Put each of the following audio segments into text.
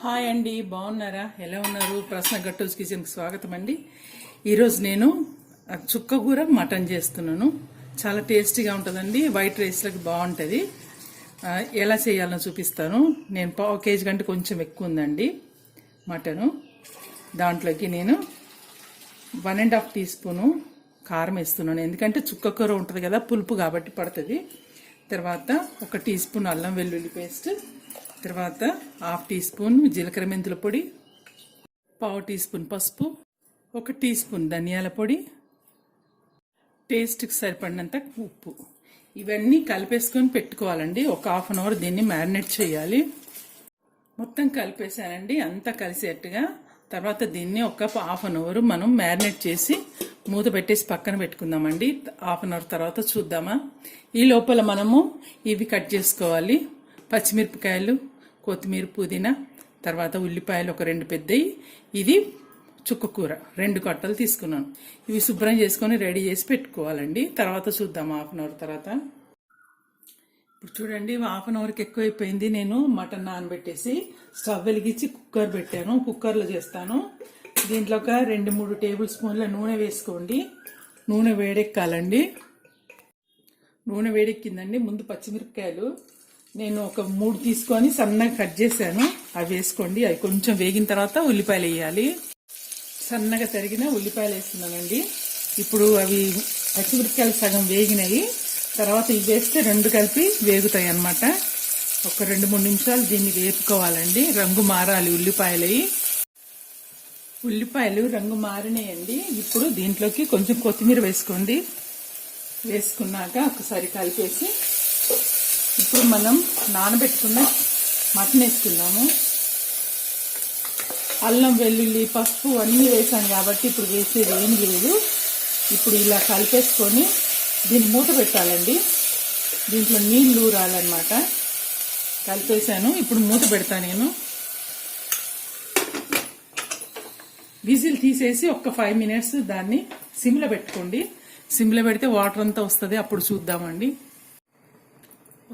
Hi అండి బాగున్నారా? ఎలా ఉన్నారు? ప్రశ్న గట్టూస్ కిచెన్కి స్వాగతం అండి. ఈరోజు నేను చుక్క కూర మటన్ చేస్తున్నాను. చాలా టేస్టీగా ఉంటుందండి వైట్ రైస్లోకి బాగుంటుంది. ఎలా చేయాలో చూపిస్తాను. నేను పావు కేజీ కంటే కొంచెం ఎక్కువ ఉందండి మటను. దాంట్లోకి నేను one and half teaspoon కారం వేస్తున్నాను. ఎందుకంటే చుక్క కూర ఉంటుంది కదా పులుపు కాబట్టి పడుతుంది. తర్వాత ఒక టీ స్పూన్ అల్లం వెల్లుల్లి పేస్ట్ తర్వాత హాఫ్ టీ స్పూన్ జీలకర్ర మెంతుల పొడి పావు టీ స్పూన్ పసుపు ఒక టీ స్పూన్ ధనియాల పొడి. టేస్ట్కి సరిపడినంత ఉప్పు. ఇవన్నీ కలిపేసుకొని పెట్టుకోవాలండి. ఒక హాఫ్ అన్ అవర్ దీన్ని మ్యారినేట్ చేయాలి. మొత్తం కలిపేసానండి అంతా కలిసేట్టుగా తర్వాత దీన్ని ఒక హాఫ్ అన్ అవర్ మనం మ్యారినేట్ చేసి మూత పెట్టేసి పక్కన పెట్టుకుందామండి. హాఫ్ అన్ అవర్ తర్వాత చూద్దామా? ఈ లోపల మనము ఇవి కట్ చేసుకోవాలి. పచ్చిమిరపకాయలు కొత్తిమీర పుదీనా తర్వాత ఉల్లిపాయలు ఒక రెండు పెద్దవి ఇది చుక్క కూర రెండు కట్టలు తీసుకున్నాను. ఇవి శుభ్రం చేసుకొని రెడీ చేసి పెట్టుకోవాలండి. తర్వాత చూద్దాం హాఫ్ అన్ అవర్ తర్వాత. ఇప్పుడు చూడండి హాఫ్ అన్ అవర్కి ఎక్కువైపోయింది. నేను మటన్ నానబెట్టేసి స్టవ్ వెలిగించి కుక్కర్ పెట్టాను. కుక్కర్లో చేస్తాను. దీంట్లో ఒక రెండు మూడు టేబుల్ స్పూన్ల నూనె వేసుకోండి. నూనె వేడెక్కాలండి. నూనె వేడెక్కిందండి. ముందు పచ్చిమిరపకాయలు నేను ఒక మూడు తీసుకొని సన్నగా కట్ చేశాను. అవి వేసుకోండి. అవి కొంచెం వేగిన తర్వాత ఉల్లిపాయలు వేయాలి. సన్నగా తరిగిన ఉల్లిపాయలు వేస్తున్నానండి. ఇప్పుడు అవి పచ్చిమిరపకాయలు సగం వేగినాయి. తర్వాత ఇవి వేస్తే రెండు కలిపి వేగుతాయి అన్నమాట. ఒక రెండు మూడు నిమిషాలు దీన్ని వేపుకోవాలండి. రంగు మారాలి ఉల్లిపాయలు. ఉల్లిపాయలు రంగు మారినాయండి. ఇప్పుడు దీంట్లోకి కొంచెం కొత్తిమీర వేసుకోండి. వేసుకున్నాక ఒకసారి కలిపేసి ఇప్పుడు మనం నానబెట్టుకున్న మటన్ వేసుకుందాము. అల్లం వెల్లుల్లి పసుపు అన్నీ వేసాను కాబట్టి ఇప్పుడు వేసేది ఏం లేదు. ఇప్పుడు ఇలా కలిపేసుకొని దీన్ని మూత పెట్టాలండి. దీంట్లో నీళ్ళు రాలన్నమాట కలిపేశాను. ఇప్పుడు మూత పెడతా నేను. విజిల్ తీసేసి ఒక్క ఫైవ్ మినిట్స్ దాన్ని సిమ్లో పెట్టుకోండి. సిమ్లో పెడితే వాటర్ అంతా వస్తుంది. అప్పుడు చూద్దామండి.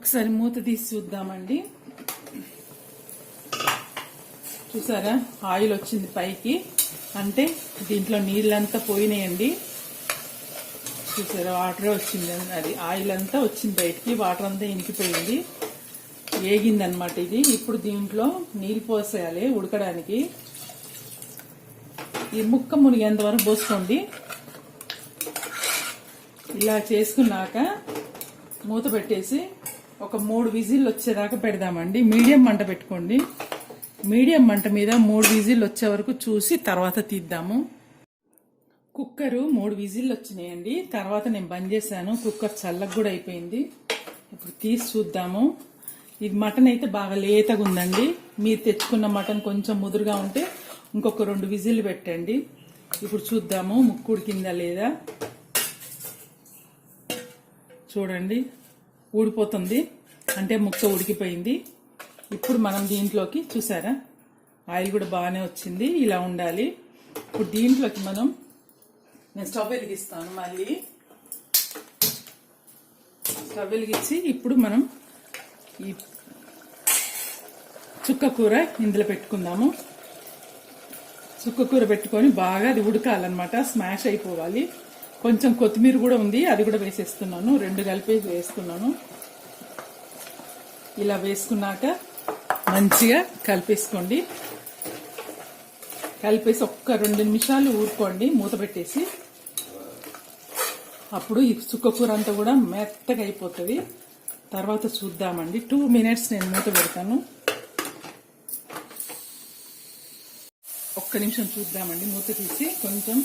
ఒకసారి మూత తీసి చూద్దామండి. చూసారా? ఆయిల్ వచ్చింది పైకి. అంటే దీంట్లో నీళ్ళంతా పోయినాయండి. చూసారా? వాటరే వచ్చింది అది ఆయిల్ అంతా వచ్చింది బయటికి. వాటర్ అంతా ఇంకిపోయింది వేగిందనమాట ఇది. ఇప్పుడు దీంట్లో నీళ్ళు పోసేయాలి ఉడకడానికి. ఈ ముక్క మునిగేంత వరకు పోసుకోండి. ఇలా చేసుకున్నాక మూత పెట్టేసి ఒక మూడు విజిల్ వచ్చేదాకా పెడదామండి. మీడియం మంట పెట్టుకోండి. మీడియం మంట మీద మూడు విజిల్ వచ్చే వరకు చూసి తర్వాత తీద్దాము. కుక్కరు మూడు విజిల్లు వచ్చినాయండి. తర్వాత నేను బంద్ చేశాను. కుక్కర్ చల్లగా కూడా అయిపోయింది. ఇప్పుడు తీసి చూద్దాము. ఇది మటన్ అయితే బాగా లేతగా ఉందండి. మీరు తెచ్చుకున్న మటన్ కొంచెం ముదురుగా ఉంటే ఇంకొక రెండు విజిల్లు పెట్టండి. ఇప్పుడు చూద్దాము ముక్కుడు కిందా లేదా. చూడండి. ఊడిపోతుంది. అంటే ముక్క ఉడికిపోయింది. ఇప్పుడు మనం దీంట్లోకి చూసారా? ఆయిల్ కూడా బాగానే వచ్చింది. ఇలా ఉండాలి. ఇప్పుడు దీంట్లోకి మనం నేను స్టవ్ వెలిగిస్తాను మళ్ళీ. స్టవ్ వెలిగించి ఇప్పుడు మనం ఈ చుక్క కూర ఇందులో పెట్టుకుందాము. చుక్క కూర పెట్టుకొని బాగా అది ఉడకాలన్నమాట. స్మాష్ అయిపోవాలి. కొంచెం కొత్తిమీర కూడా ఉంది అది కూడా వేసేస్తున్నాను. రెండు కలిపి వేస్తున్నాను. ఇలా వేసుకున్నాక మంచిగా కలిపేసుకోండి. కలిపేసి ఒక్క రెండు నిమిషాలు ఊరుకోండి మూత పెట్టేసి. అప్పుడు ఈ చుక్కకూర అంతా కూడా మెత్తగా అయిపోతుంది. తర్వాత చూద్దామండి. టూ మినిట్స్ నేను మూత పెడతాను. ఒక్క నిమిషం చూద్దామండి. మూత తీసి కొంచెం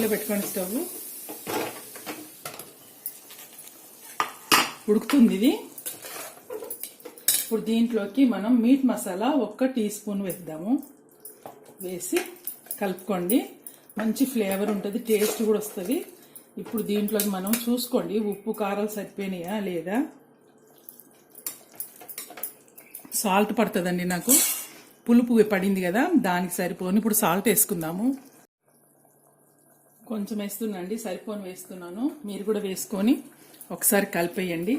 ఆన్లో పెట్టుకోండి స్టవ్. ఉడుకుతుంది ఇది. ఇప్పుడు దీంట్లోకి మనం మీట్ మసాలా ఒక్క టీ స్పూన్ వేద్దాము. వేసి కలుపుకోండి. మంచి ఫ్లేవర్ ఉంటుంది టేస్ట్ కూడా వస్తుంది. ఇప్పుడు దీంట్లోకి మనం చూసుకోండి ఉప్పు కారాలు సరిపోయినాయా లేదా? సాల్ట్ పడుతుందండి నాకు. పులుపు పడింది కదా దానికి సరిపోని. ఇప్పుడు సాల్ట్ వేసుకుందాము. కొంచెం వేస్తున్నాండి సరిపోని వేస్తున్నాను. మీరు కూడా వేసుకొని ఒకసారి కలిపేయండి.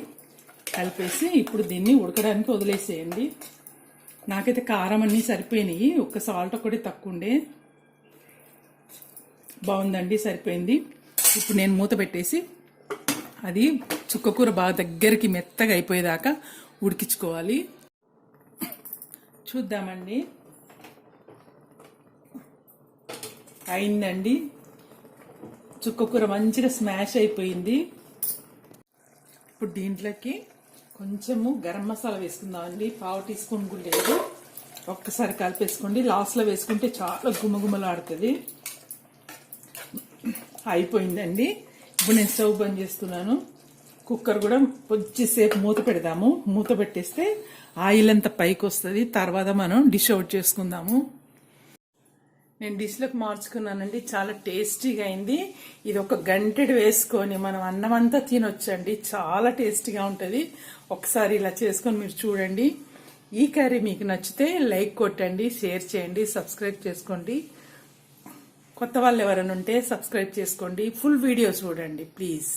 కలిపేసి ఇప్పుడు దీన్ని ఉడకడానికి వదిలేసేయండి. నాకైతే కారం అన్నీ సరిపోయినాయి. ఒక్క సాల్ట్ ఒకటి తక్కువ ఉండే. బాగుందండి సరిపోయింది. ఇప్పుడు నేను మూత పెట్టేసి అది చుక్కకూర బాగా దగ్గరికి మెత్తగా అయిపోయేదాకా ఉడికించుకోవాలి. చూద్దామండి. అయిందండి. చుక్కకూర మంచిగా స్మాష్ అయిపోయింది. ఇప్పుడు దీంట్లోకి కొంచెము గరం మసాలా వేసుకుందామండి. పావు టీ స్పూన్ కూడా లేదు. ఒక్కసారి కలిపేసుకోండి. లాస్ట్లో వేసుకుంటే చాలా గుమగుమలాడుతుంది. అయిపోయిందండి. ఇప్పుడు నేను స్టవ్ బంద్ చేస్తున్నాను. కుక్కర్ కూడా కొద్దిసేపు మూత పెడదాము. మూత పెట్టేస్తే ఆయిల్ అంతా పైకి వస్తుంది. తర్వాత మనం డిష్ అవుట్ చేసుకుందాము. నేను డిష్లోకి మార్చుకున్నానండి. చాలా టేస్టీగా అయింది. ఇది ఒక గంటెడు వేసుకొని మనం అన్నం అంతా తినొచ్చండి. చాలా టేస్టీగా ఉంటుంది. ఒకసారి ఇలా చేసుకొని మీరు చూడండి. ఈ కర్రీ మీకు నచ్చితే లైక్ కొట్టండి షేర్ చేయండి సబ్స్క్రైబ్ చేసుకోండి. కొత్త వాళ్ళు ఎవరైనా ఉంటే సబ్స్క్రైబ్ చేసుకోండి. ఫుల్ వీడియో చూడండి ప్లీజ్.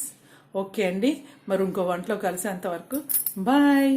ఓకే అండి. మరి ఇంకో వంటలో కలిసి అంతవరకు బాయ్.